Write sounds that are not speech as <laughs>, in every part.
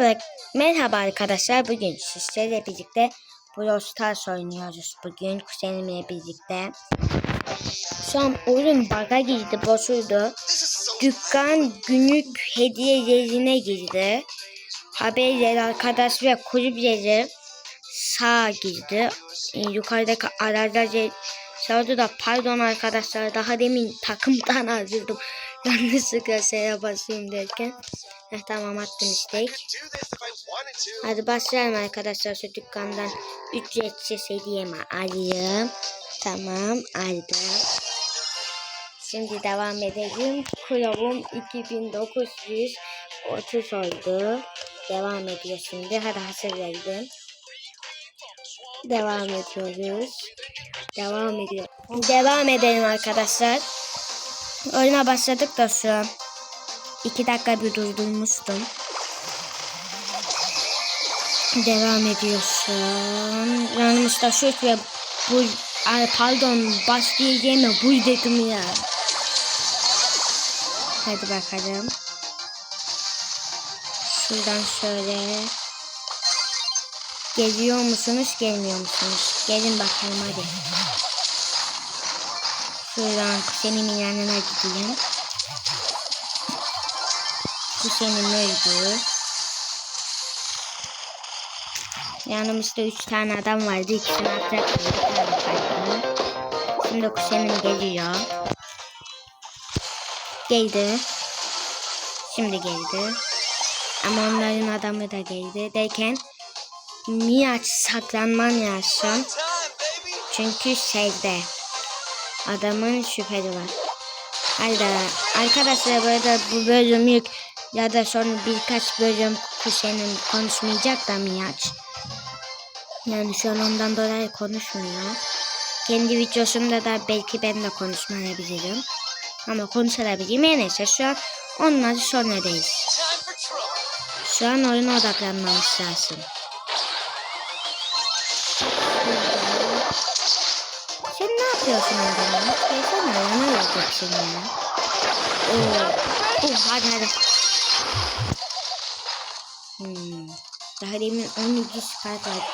Merhaba, merhaba arkadaşlar. Bugün sizlerle birlikte Brawl Stars oynuyoruz. Bugün kuzenimle birlikte. Şu an oyun baga girdi, bozuldu. Dükkan günlük hediye yerine girdi. Haberler arkadaş ve kulüp yeri sağa girdi. Ee, yukarıdaki araçlar Sağda da pardon arkadaşlar daha demin takımdan <laughs> ayrıldım. Yanlışlıkla şeye basayım derken. Heh, tamam attım istek. Hadi başlayalım arkadaşlar şu dükkandan ücretsiz hediyemi alayım. Tamam aldım. Şimdi devam edelim. Kulübüm 2930 oldu. Devam ediyor şimdi. Hadi hazır verdim. Devam ediyoruz. Devam ediyor. Devam edelim arkadaşlar. Oyuna başladık da şu an. İki dakika bir durdurmuştum. Devam ediyorsun. Yanımızda şu ve bu ay pardon başlayacağım bu dedim ya. Hadi bakalım. Şuradan şöyle. Geliyor musunuz gelmiyor musunuz? Gelin bakalım hadi. Şuradan senin yanına gideyim. Bu senin öldü. Yanımızda üç tane adam vardı. İkisini kaldı. Şimdi kuzenim geliyor. Geldi. Şimdi geldi. Ama onların adamı da geldi. Derken Miyaç saklanman lazım. Çünkü şeyde adamın şüpheli var. Hayda. Arkadaşlar burada bu bölüm yük ya da sonra birkaç bölüm kuzenim konuşmayacak da Miyaç. Yani şu an ondan dolayı konuşmuyor. Kendi videosunda da belki ben de konuşmayabilirim. Ama konuşabilirim. En neyse şu an onlar sonra değil. Şu an oyuna odaklanmamız lazım. Yapıyorsun orada? Gelsene yana öleceksin ya. Oo. Oh, hadi hadi. Hmm. Daha demin 12 skat var.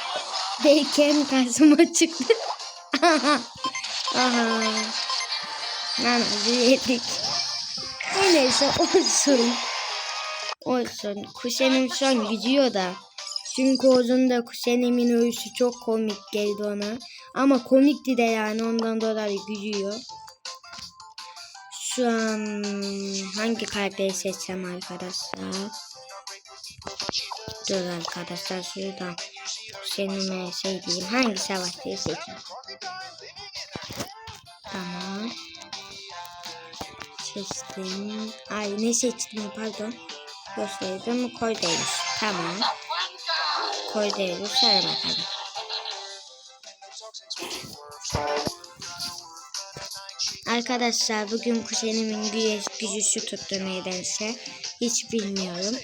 Derken karşıma çıktı. <laughs> Aha. Lan yedik. Neyse olsun. Olsun. Kuzenim şu an gidiyor da. Çünkü uzunda kuzenimin ölüsü çok komik geldi ona. Ama komikti de yani ondan dolayı gülüyor. Şu an hangi karakteri seçsem arkadaşlar? Dur arkadaşlar şuradan kuzenime şey diyeyim. Hangi savaşçıyı seçeyim? Tamam. Seçtim. Ay ne seçtim pardon. Gösterdim. Koy. Tamam. Koy. Şöyle bakalım. Arkadaşlar bugün kuzenimin güneş gücü şu tuttu nedense. Hiç bilmiyorum.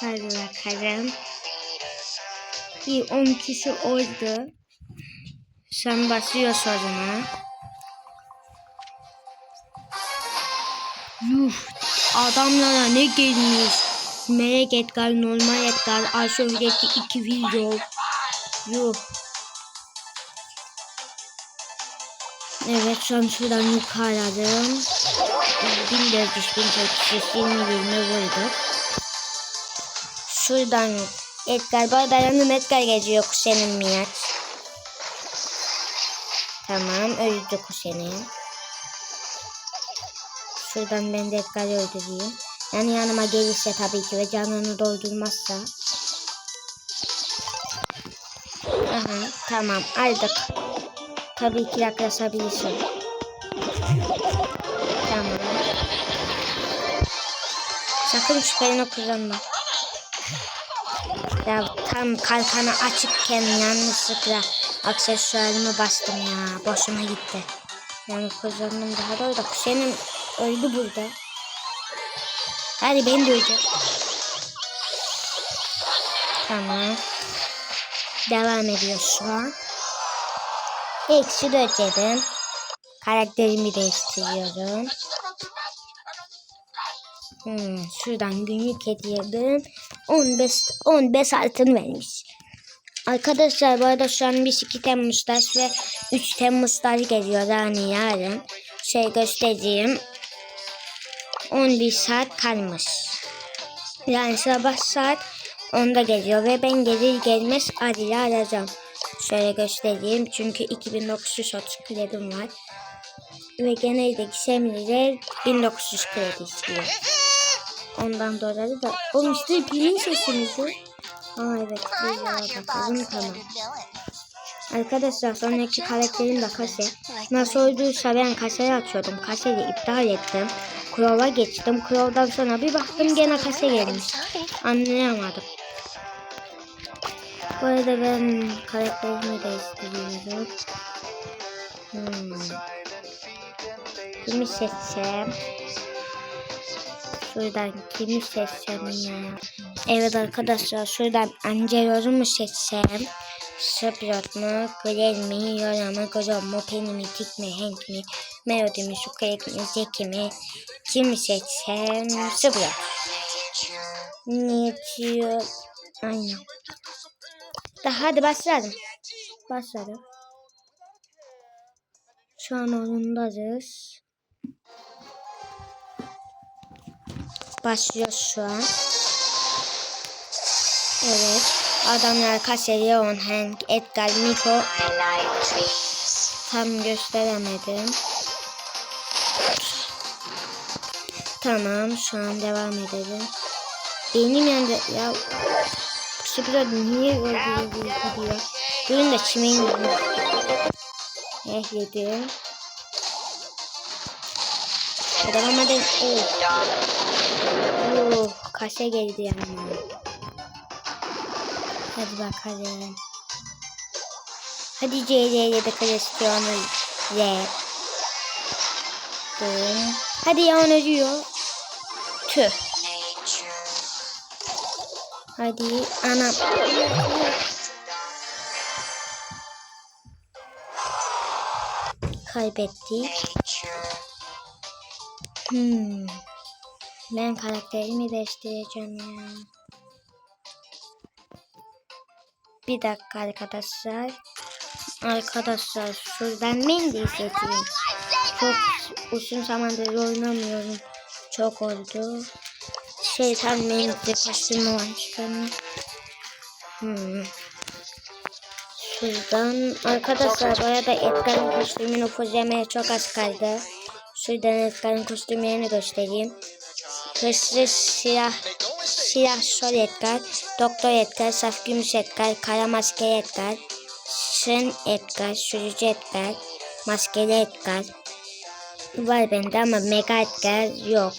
Hadi bakalım. Bir 10 kişi oldu. Sen basıyor soruna. Yuh adamlara ne gelmiş. Melek Edgar, normal Edgar, Aşördeki iki video. Yuh. Evet şu an şuradan yukarıladım. 1400 1800 20 20 vurduk. Şuradan Edgar bana dayanım Edgar geçiyor kuzenim Miyat. Tamam öldü kuzenim. Şuradan ben de Edgar'ı öldüreyim. Yani yanıma gelirse tabii ki ve canını doldurmazsa. Aha, tamam aldık. Tabii ki yaklaşabilirsin. Tamam. Sakın şüpheni kullanma. Ya tam kalkanı açıkken yanlışlıkla aksesuarımı bastım ya. Boşuma gitti. Yani kullandım daha doğru da senin öldü burada. Hadi ben de öleceğim. Tamam. Devam ediyor şu an. Eksi dört yedim. Karakterimi değiştiriyorum. Hmm, şuradan günlük hediyeden 15 15 altın vermiş. Arkadaşlar bu arada şu an biz 2 Temmuz'da ve 3 Temmuz'da geliyor yani yarın. Şey göstereyim. 11 saat kalmış. Yani sabah saat 10'da geliyor ve ben gelir gelmez Adil'i arayacağım. Şöyle göstereyim çünkü 2930 kredim var. Ve genelde Semli'de 1900 kredi istiyor. Ondan dolayı da oğlum işte pilin sesinizi. Ha evet bir bakalım tamam. Arkadaşlar sonraki karakterim de kase. Nasıl olduysa ben kaseyi açıyordum. Kaseyi iptal ettim. Kurova geçtim. Kurovdan sonra bir baktım gene kase gelmiş. Anlayamadım. Bu arada ben karakterimi değiştiriyorum. Hmm. Kimi seçsem? Şuradan kimi seçsem ya? Evet arkadaşlar şuradan Angelo'yu mu seçsem? Sprot mu? Glen mi? Yola mı? Grom mu? Penny mi? Tik mi? Hank mi? Melody mi? Squeak mi? Zeki mi? Kimi seçsem? Sprot. Ne diyor? Aynen. Da hadi başlayalım. Başladım. Şu an oyundayız. Başlıyor şu an. Evet. Adamlar Kasey, Leon, Hank, Edgar, Miko. Tam gösteremedim. Tamam şu an devam edelim. Benim yanında ya biraz niye öyle gidiyor? Durun da çimeyin gidiyor. Eh yedim. Devam edelim. Oh. Oh, kaşe geldi yani. Hadi bakalım. Hadi CL'ye de R. Bum. Hadi ya onu diyor. Tüh. Hadi anam. Kaybettik. Hmm. Ben karakterimi değiştireceğim ya. Bir dakika arkadaşlar. Arkadaşlar şuradan Mendy'yi seçeyim. Çok uzun zamandır oynamıyorum. Çok oldu. Şeytan Mendy var şuradan. Hmm. Şuradan arkadaşlar bu arada Edgar'ın kostümünü fuzlemeye çok az kaldı. Şuradan Edgar'ın kostümlerini göstereyim. Hırsız silah Silah Sol Edgar, Doktor Edgar, Saf Gümüş Edgar, Kara Maskeli Edgar, Şın Edgar, Sürücü Edgar, Maskeli Edgar. Var bende ama Mega Edgar yok.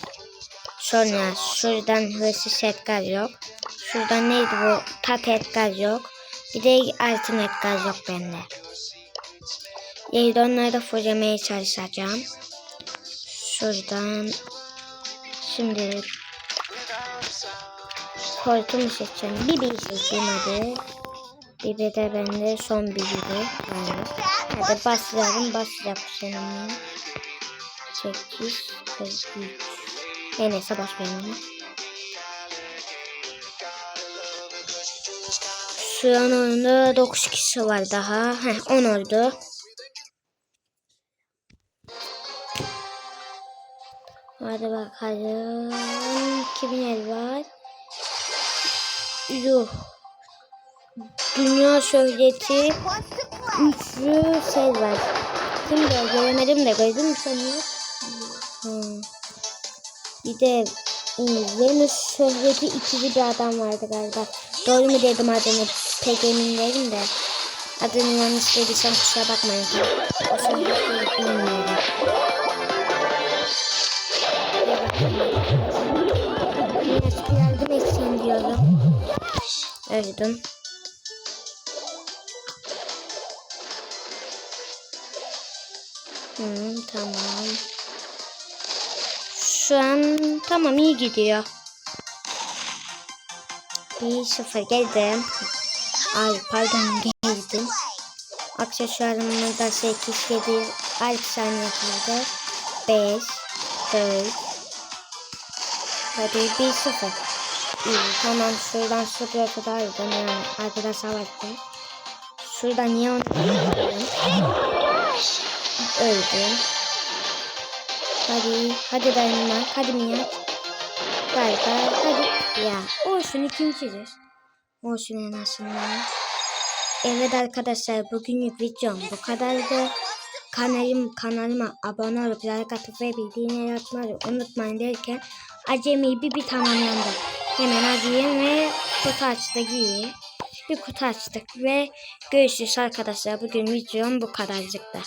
Sonra şuradan Hırsız Edgar yok. Şuradan neydi bu? Tak Edgar yok. Bir de Altın Edgar yok bende. Yayında onları da fullemeye çalışacağım. Şuradan şimdi Koltuğumu seçeceğim. Bibi'yi seçeyim hadi. Bibi de bende son bir Bibi. Yani. Hadi başlayalım. Başlayalım seninle. 8, 43. En neyse başlayalım. Şu an oyunda 9 kişi var daha. Heh 10 oldu. Hadi bakalım. Kimin el var? Dünya şöhreti üçlü şey var. Kim de göremedim de gördün mü sen? Hmm. Bir de Venüs şöhreti ikili bir adam vardı galiba. Doğru mu dedim adını pek emin değilim de. Adını yanlış dediysem kusura bakmayın. O şöhreti bilmiyorum. Yardım etsin diyorum. Öldüm. Hmm, tamam. Şu an tamam iyi gidiyor. Bir sıfır geldim. Ay pardon geldim. Aksesuarımı da 8 7 6 saniye kaldı. 5 4 Hadi 1-0. Tamam şuradan sıfır daha iyi yani arkadaşlar baktı. Şurada niye onu Öldüm. Hadi hadi dayanma hadi Mia. Galiba hadi ya olsun ikincidir. Olsun en azından. Evet arkadaşlar bugünlük videom bu kadardı. Kanalım, kanalıma abone olup like atıp ve bildiğini atmayı unutmayın derken acemi bir bir tamamlandı. Hemen acıyım ve kutu açtık iyi. Bir kutu açtık ve görüşürüz arkadaşlar. Bugün videom bu kadarcıktı.